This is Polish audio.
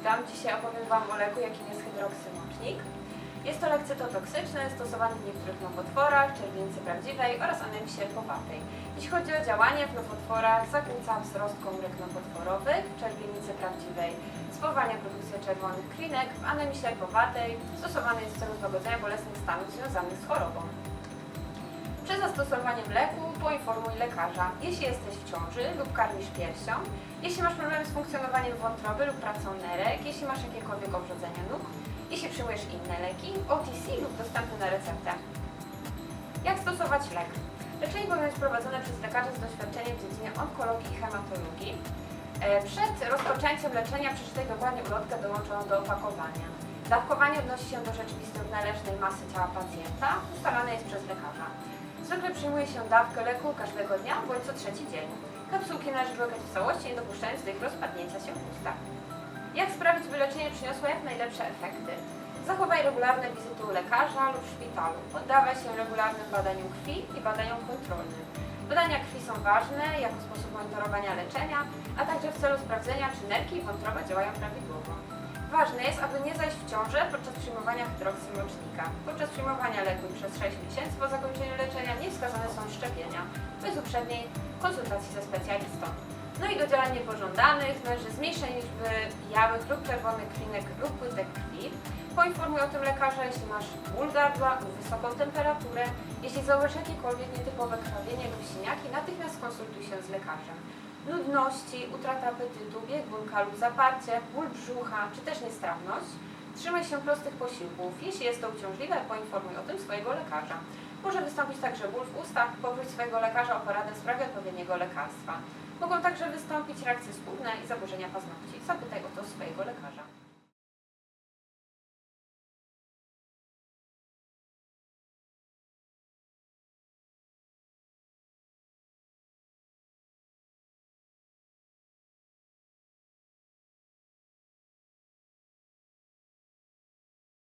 witam. Dzisiaj opowiem Wam o leku, jakim jest hydroksymocznik. Jest to lek cytotoksyczny, stosowany w niektórych nowotworach, czerwienicy prawdziwej oraz anemii sierpowatej. Jeśli chodzi o działanie w nowotworach, zakłóca wzrost komórek nowotworowych, w czerwienicy prawdziwej spowalnia produkcję czerwonych klinek, w anemii sierpowatej stosowany jest w celu złagodzenia bolesnych stanów związanych z chorobą. Przed zastosowaniem leku poinformuj lekarza, jeśli jesteś w ciąży lub karmisz piersią, jeśli masz problemy z funkcjonowaniem wątroby lub pracą nerek, jeśli masz jakiekolwiek obrzodzenia nóg, jeśli przyjmujesz inne leki, OTC lub dostępne na receptę. Jak stosować lek? Leczenie powinno być prowadzone przez lekarza z doświadczeniem w dziedzinie onkologii i hematologii. E, Przed rozpoczęciem leczenia przeczytaj dokładnie ulotkę dołączoną do opakowania. Dawkowanie odnosi się do rzeczywistej należnej masy ciała pacjenta, ustalane jest przez lekarza. Zwykle przyjmuje się dawkę leku każdego dnia bądź co trzeci dzień. Kapsułki należy wyłykać w całości, nie dopuszczając do ich rozpadnięcia się w ustach. Jak sprawić, by leczenie przyniosło jak najlepsze efekty? Zachowaj regularne wizyty u lekarza lub szpitalu. Poddawaj się regularnym badaniom krwi i badaniom kontrolnym. Badania krwi są ważne jako sposób monitorowania leczenia, a także w celu sprawdzenia, czy nerki i wątroba działają prawidłowo. Ważne jest, aby nie zajść w ciążę podczas przyjmowania hydroksymocznika. Podczas przyjmowania leku przez 6 miesięcy po zakończeniu leczenia niewskazane są szczepienia, bez uprzedniej konsultacji ze specjalistą. No i do działań niepożądanych należy zmniejszenie liczby białych lub czerwonych klinek lub płytek krwi. Poinformuj o tym lekarza, jeśli masz ból gardła lub wysoką temperaturę. Jeśli zauważysz jakiekolwiek nietypowe krwawienie lub siniaki, natychmiast skonsultuj się z lekarzem. Nudności, utrata apetytu, bieg bólka lub zaparcie, ból brzucha czy też niestrawność. Trzymaj się prostych posiłków. Jeśli jest to uciążliwe, poinformuj o tym swojego lekarza. Może wystąpić także ból w ustach, poproś swojego lekarza o poradę w sprawie odpowiedniego lekarstwa. Mogą także wystąpić reakcje skórne i zaburzenia paznokci. Zapytaj o to swojego lekarza.